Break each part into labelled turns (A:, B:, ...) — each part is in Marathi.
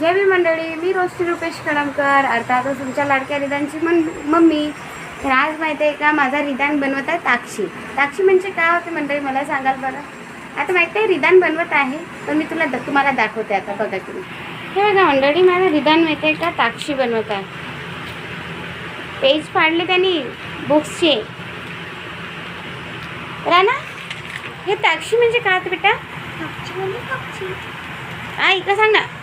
A: जय मी मंडळी मी रोष्टी रुपेश कणमकर अर्थातच तुमच्या लाडक्या रिदानची मन मम्मी. तर आज माहिती आहे का माझा रिदान बनवत आहे ताक्षी. ताक्षी म्हणजे काय होते मंडळी मला सांगाल बरं? आता माहिती आहे रिदान बनवत आहे पण मी तुला द- तुम्हाला दाखवते आता बघा तुम्ही. हे बघा मंडळी माझं रिदान माहिती आहे का ताक्षी बनवत आहे. पेज फाडले त्यांनी बुक्सचे. राना हे ताक्षी म्हणजे काय होतं बेटा?
B: कापचीमध्ये कापची
A: आ इकडं सांग ना.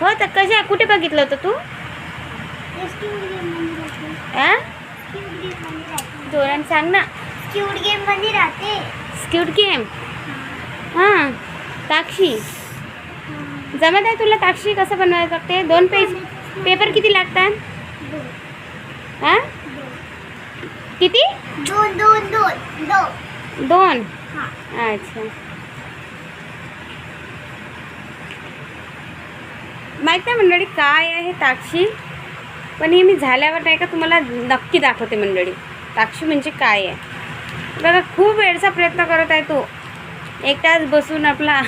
A: हो तर कशा कुठे बघितलं होतं तू?
B: स्क्यूड स्क्यूड
A: जोरान सांग ना.
B: स्क्यूड गेममध्ये राहते.
A: स्क्यूट गेम हां ताक्षी जमत आहे तुला ताक्षी कसं बनवायचं लागते दोन पेज पेपर किती लागतात? हां किती?
B: दोन दोन दोन दोन.
A: दोन. अच्छा. माहीत नाही मंडळी काय आहे ताक्षी? पण हे मी झाल्यावर नाही का तुम्हाला नक्की दाखवते मंडळी. ताक्षी म्हणजे काय आहे? बघा खूप वेळचा प्रयत्न करत आहे तो. एक तास बसून आपला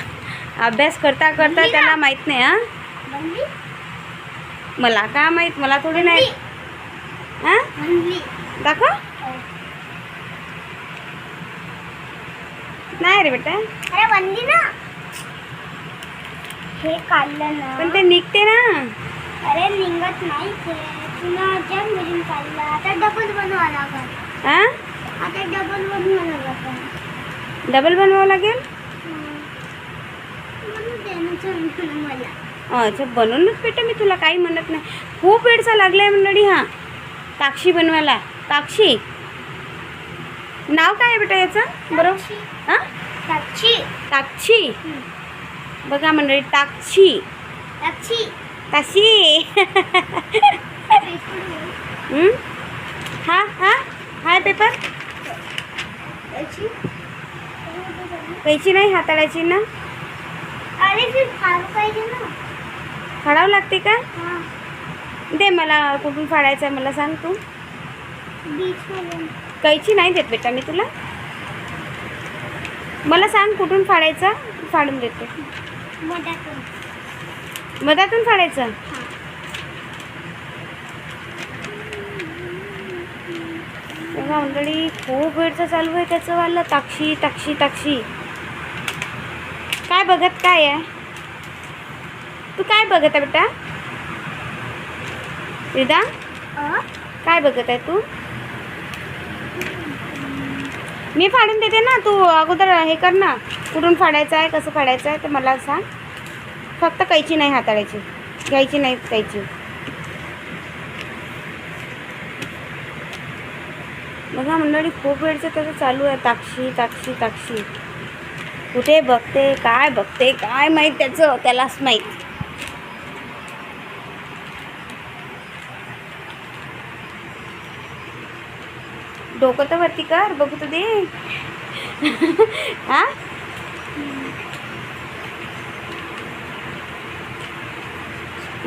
A: अभ्यास करता करता? त्याला माहीत नाही हां? मला का माहीत? मला थोडी नाही. हां? दाखव. नाही रे बेटा.
B: अरे बनली ना हे काढलं ना.
A: पण ते निघते ना.
B: अरे निघत नाही ते. जाम काढलं. आता डबल बनवा लागत
A: हां
B: आता डबल बनवा लागत
A: डबल बनवावं लागेल?
B: म्हणून मला.
A: अच्छा बनवूनच बेटा मी तुला. काही म्हणत नाही. खूप वेळचा लागलाय मंडळी हा. ताक्षी बनवायला. ताक्षी नाव काय आहे बेटा याचं? बरोबर? हां?
B: टाक्षी
A: ताक्षी बघा मंडळी
B: टाक्षी
A: ताक्षी हं? हा? हा हाय पेपर? कैची नाही हाताळायची ना? फाडावं लागते का? दे मला कुठून फाडायचं आहे मला सांग तू. कैची नाही देत बेटा मी तुला. मला सांग कुठून फाडायचं फाडून देते.
B: मधातून.
A: मधातून फाडायचं
B: हां.
A: बघा मंडळी खूप वेळचं चालू आहे त्याचं वाला. ताक्षी ताक्षी ताक्षी. काय बघत काय आहे? तू काय बघत आहे बेटा? रिदा? काय बघत आहे तू? मी फाडून देते ना तू अगोदर हे कर ना. कुठून फाडायचं आहे कसं फाडायचं आहे ते मला सांग. फक्त कैची नाही हाताळायची. घ्यायची नाही कैची. बघा मंडळी खूप वेळचं त्याचं चालू आहे. ताक्षी ताक्षी ताक्षी कुठे बघते काय बघते काय माहीत त्याचं त्यालाच माहीत. डोकं तर वरती कर बघू तर दे. हा?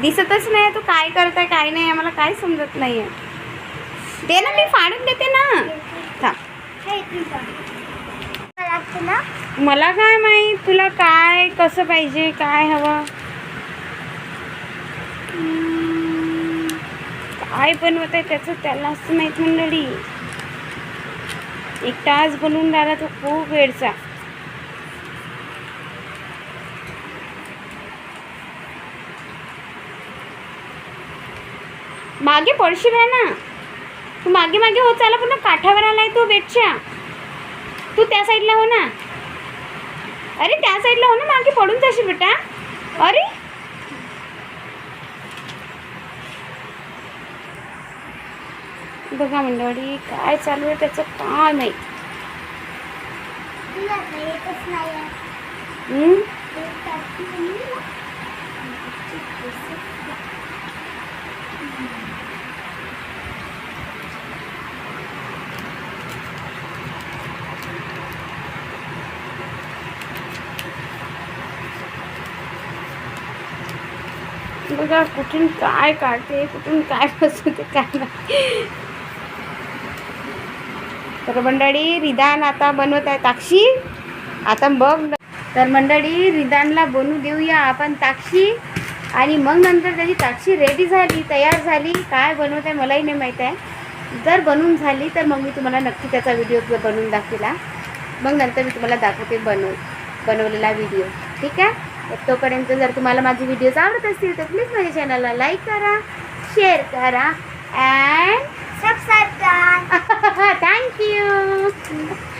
A: दिसतच नाही तू काय करताय काय नाही आम्हाला काय समजत नाही आहे दे ना मी फाडून देते ना. थांब.
B: मला
A: मला काय माहीत तुला काय कसं पाहिजे काय हवं? काय बनवत आहे त्याचं त्यालाच माहीत मंडळी. एक तास बनवून राहिला तो खूप वेळचा. मागे पडशील ना? तू मागे मागे होत चाला पण काठावर आलाय तो बेटच्या. तू त्या साईडला हो ना. अरे त्या साईडला हो ना मागे पडून जाशील बेटा. अरे! बघा मंडळी काय चालू आहे त्याचं काय
B: नाही.
A: बघा कुठून काय काढते कुठून काय बसवते काय नाही. तर मंडळी रिदान आता बनवत आहे ताक्षी आता बघ तर मंडळी रिदानला बनवू देऊया आपण ताक्षी आणि मग नंतर त्याची ताक्षी रेडी झाली तयार झाली. काय बनवत आहे मलाही नाही माहीत आहे. जर बनवून झाली तर मग मी तुम्हाला नक्की त्याचा व्हिडिओ बनवून दाखविला. मग नंतर मी तुम्हाला दाखवते बनव बनवलेला व्हिडिओ ठीक आहे? तर तोपर्यंत जर तुम्हाला माझे व्हिडिओज आवडत असतील तर प्लीज माझ्या चॅनलला लाईक करा शेअर करा अँड
B: सबस्क्राईब करा
A: थँक्यू